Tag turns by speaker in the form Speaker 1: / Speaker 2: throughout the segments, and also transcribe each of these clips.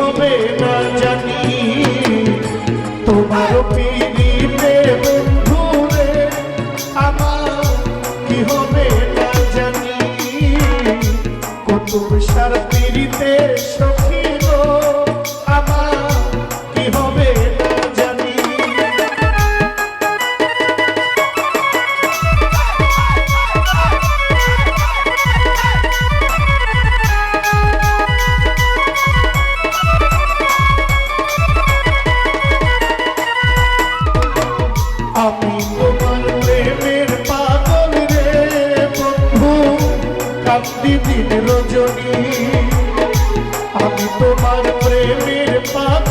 Speaker 1: হবে না জানি। তোমার পিড়িতে বন্ধুরে আমার কি হবে না জানি। কত কান্তি দিন রজনী। আমি তোমার প্রেমের পাপ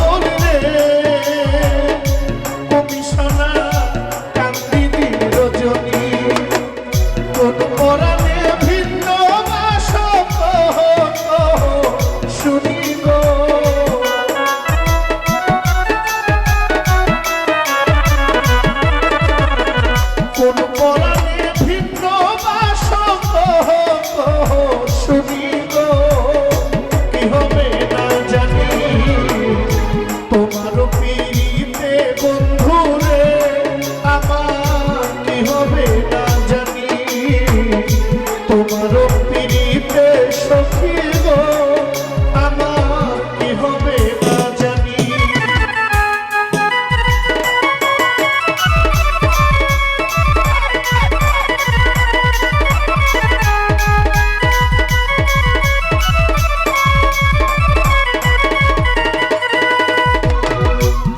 Speaker 1: তোমার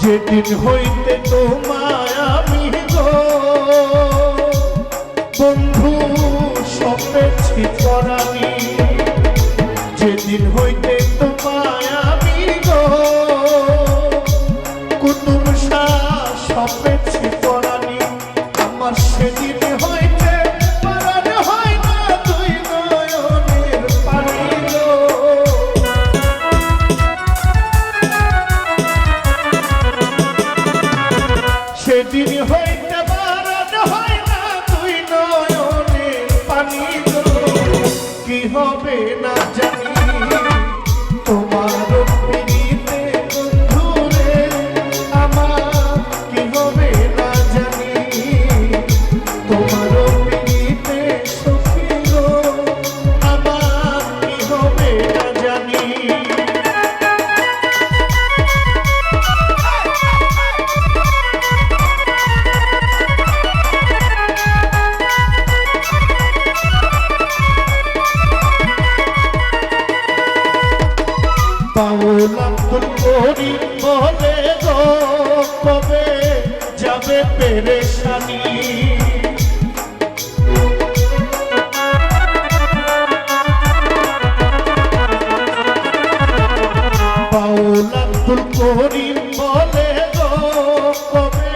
Speaker 1: যেদিন হইতে তোমায় আমি বন্ধু, সপেছি পরামি যেদিন হইতে তোমায় আমি কুতুব শাহ সপেছি পরামি আমার সেদিন তিনি হইতে পারত না তুই নয়নে পানি কি হবে যাবে পেরেশানি। করিম বলে গো কবে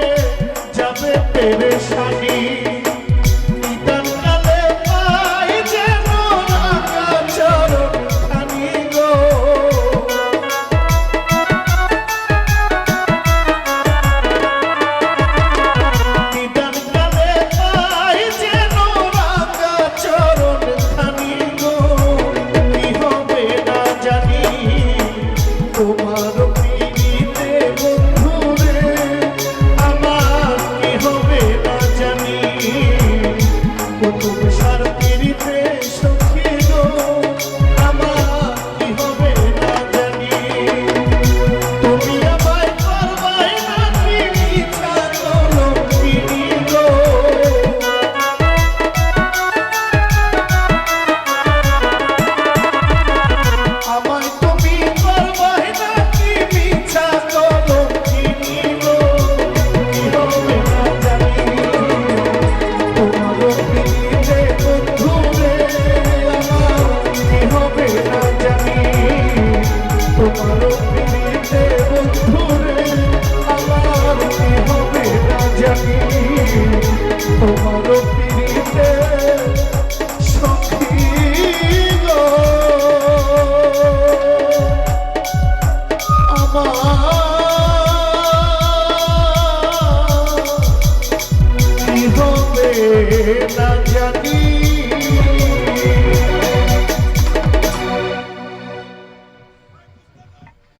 Speaker 1: যাবে পেরেশানি। Thank you. হবে না জানি